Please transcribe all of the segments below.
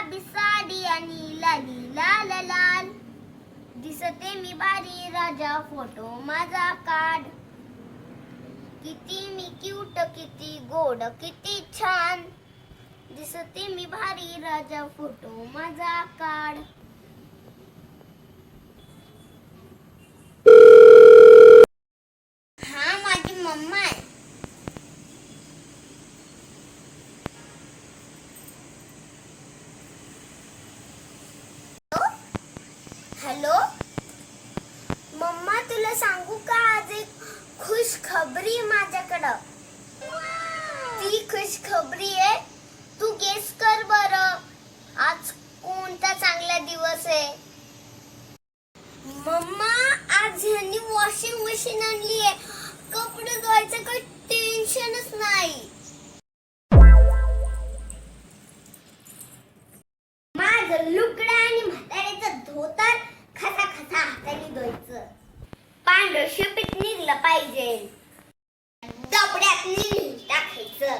गुलाबी साडी आणि लाली लाल लाल. दिसते मी बारी राजा फोटो माझा काढ. किती मी क्यूट किती गोड किती छान. दिसते मी भारी राजा फोटो माझा काढ हा माझी मम्मा आहे हॅलो तुला सांगू का? आज एक खुश खबरी आहे माझ्याकडं. ती खुश खबरी आहे. तू गेस कर बर. आज कोणता चांगला दिवस आहे? मम्मा आज ह्यांनी वॉशिंग मशीन आणली आहे. कपडे धुवायचं काही टेन्शनच नाही. माझं लुगडं आणि म्हाताऱ्याचं धोतर खसा खसा हाताने धुवायचं. निघलं पाहिजे. टाकायचं.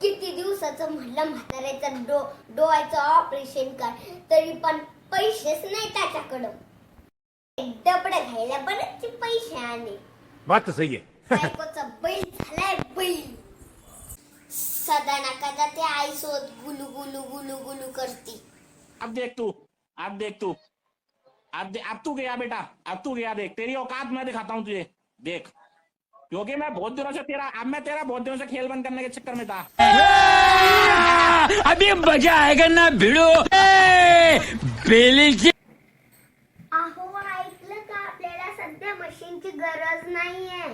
किती दिवसाचं म्हणलं म्हाताऱ्याचं डो डोळ्याचं ऑपरेशन कर तरी पण पैसेच नाही त्याच्याकडं. डबडं घ्यायला बरेचसे पैसे आले. बात तो सही है बायकोचा बैल झालाय बैल. सदा ना कदा ते आई सोबत गुलू गुलू गुलू गुलू करती. अब देख तू अब देख तू. अब दे, अब तू गया बेटा अब तू गया देख तेरी औकात मैं दिखाता हूँ तुझे देख। क्योंकि मैं बहुत दिनों से तेरा अब मैं तेरा बहुत दिनों से खेल बंद करने के चक्कर में था। अभी मजा आएगा ना भिड़ो। बेली अहो ऐकलं का आपल्याला सध्या मशीनची गरज नाहीये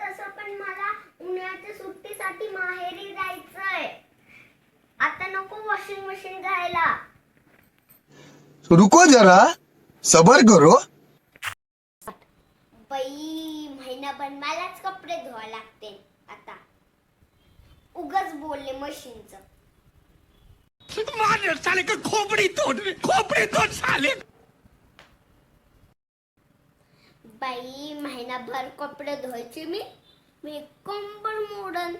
तसं पण मला उन्हाळ्याच्या सुट्टीसाठी माहेरी जायचंय आता नको वॉशिंग मशीन घ्यायला रुको जरा सबर करो. बाई महिनाभर मलाच कपडे धुवा लागते. आता उगच बोलले मशीनचं. मार साले का खोपड़ी तोड़ खोपड़ी तोड़ साले बाई महिनाभर कपडे धुवायचे मी. मी कंबर मोडन.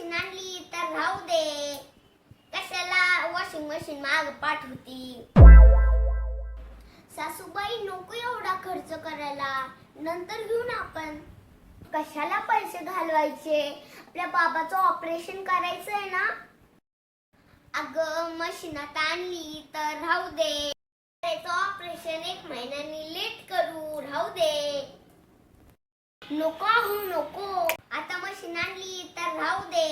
मशीन आणली तर राहू दे. कशाला वॉशिंग मशीन माग पाठवती? सासूबाई नको एवढा खर्च करायला. नंतर घेऊ ना आपण. कशाला पैसे घालवायचे? आपल्या बाबाचं ऑपरेशन करायचं आहे ना. अगं आता आणली तर राहू दे. त्याचं ऑपरेशन एक महिन्यानी लेट करू. राहू दे. नको हो नको. आता मशीन आणली तर राहू दे.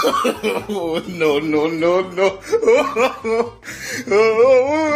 no no no no